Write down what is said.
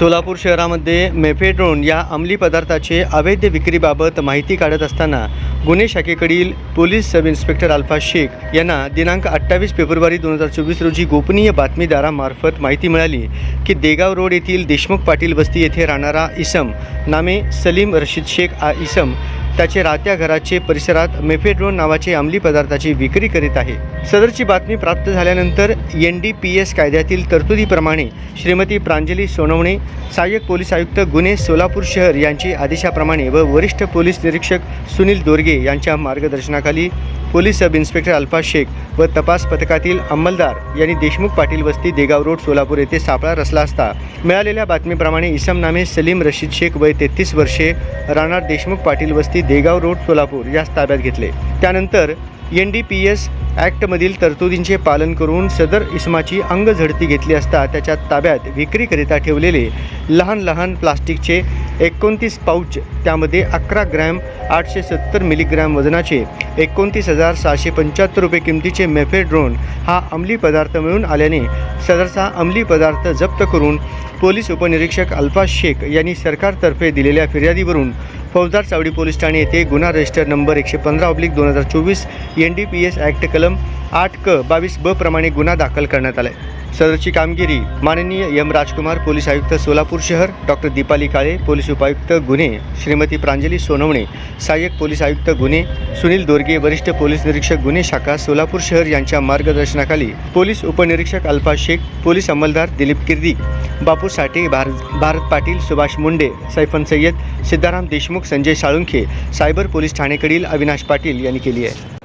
सोलापूर शहरामध्ये मेफेड्रोन या अंमली पदार्थाचे अवैध विक्रीबाबत माहिती काढत असताना गुन्हे शाखेकडील police sub inspector Alfa Shaikh यांना दिनांक अठ्ठावीस फेब्रुवारी दोन हजार चोवीस रोजी गोपनीय बातमीदारामार्फत माहिती मिळाली की देगाव रोड येथील देशमुख पाटील वस्ती येथे राहणारा इसम नामे सलीम रशीद शेख आ इसम त्याचे राहत्या घराचे परिसरात मेफेड्रोन नावाचे अंमली पदार्थाची विक्री करीत आहे. सदरची बातमी प्राप्त झाल्यानंतर एन डी पी एस कायद्यातील तरतुदीप्रमाणे श्रीमती प्रांजली सोनवणे सहाय्यक पोलीस आयुक्त गुन्हे सोलापूर शहर यांची आदेशाप्रमाणे व वरिष्ठ पोलीस निरीक्षक सुनील दोरगे यांच्या मार्गदर्शनाखाली police sub inspector Alfa Shaikh व तपास पथकातील अंमलदार यांनी देशमुख पाटील वस्ती देगाव रोड सोलापूर येथे सापळा रचला असता. मिळालेल्या बातमीप्रमाणे इसम नामे सलीम रशीद शेख वय तेहतीस वर्षे राहणार देशमुख पाटील वस्ती देगाव रोड सोलापूर यास ताब्यात घेतले. त्यानंतर एन डी पी एस ॲक्टमधील तरतुदींचे पालन करून सदर इसमाची अंग झडती घेतली असता त्याच्या ताब्यात विक्रीकरिता ठेवलेले लहान लहान प्लास्टिकचे एकोणतीस पाऊच त्यामध्ये अकरा ग्रॅम आठशे सत्तर मिलीग्रॅम वजनाचे एकोणतीस हजार सहाशे पंच्याहत्तर रुपये किमतीचे मेफेड्रोन हा अंमली पदार्थ मिळून आल्याने सदरचा अंमली पदार्थ जप्त करून पोलीस उपनिरीक्षक अल्फा शेख यांनी सरकारतर्फे दिलेल्या फिर्यादीवरून फौजदार चावडी पोलीस ठाणे येथे गुन्हा रजिस्टर नंबर एकशे पंधरा ऑब्लिक दोन हजार चोवीस N D P S act कलम आठ क बावीस ब प्रमाणे गुन्हा दाखल करण्यात आला आहे सदरची कामगिरी माननीय एम राजकुमार पोलीस आयुक्त सोलापूर शहर डॉक्टर दीपाली काळे पोलीस उपायुक्त गुन्हे श्रीमती प्रांजली सोनवणे सहाय्यक पोलीस आयुक्त गुन्हे सुनील दोरगे वरिष्ठ पोलीस निरीक्षक गुन्हे शाखा सोलापूर शहर यांच्या मार्गदर्शनाखाली पोलीस उपनिरीक्षक अल्फा शेख पोलीस अंमलदार दिलीप किर्दी बापू साठे भारत भारत पाटील सुभाष मुंडे सैफन सय्यद सिद्धाराम देशमुख संजय साळुंखे सायबर पोलीस ठाणेकडील अविनाश पाटील यांनी केली आहे.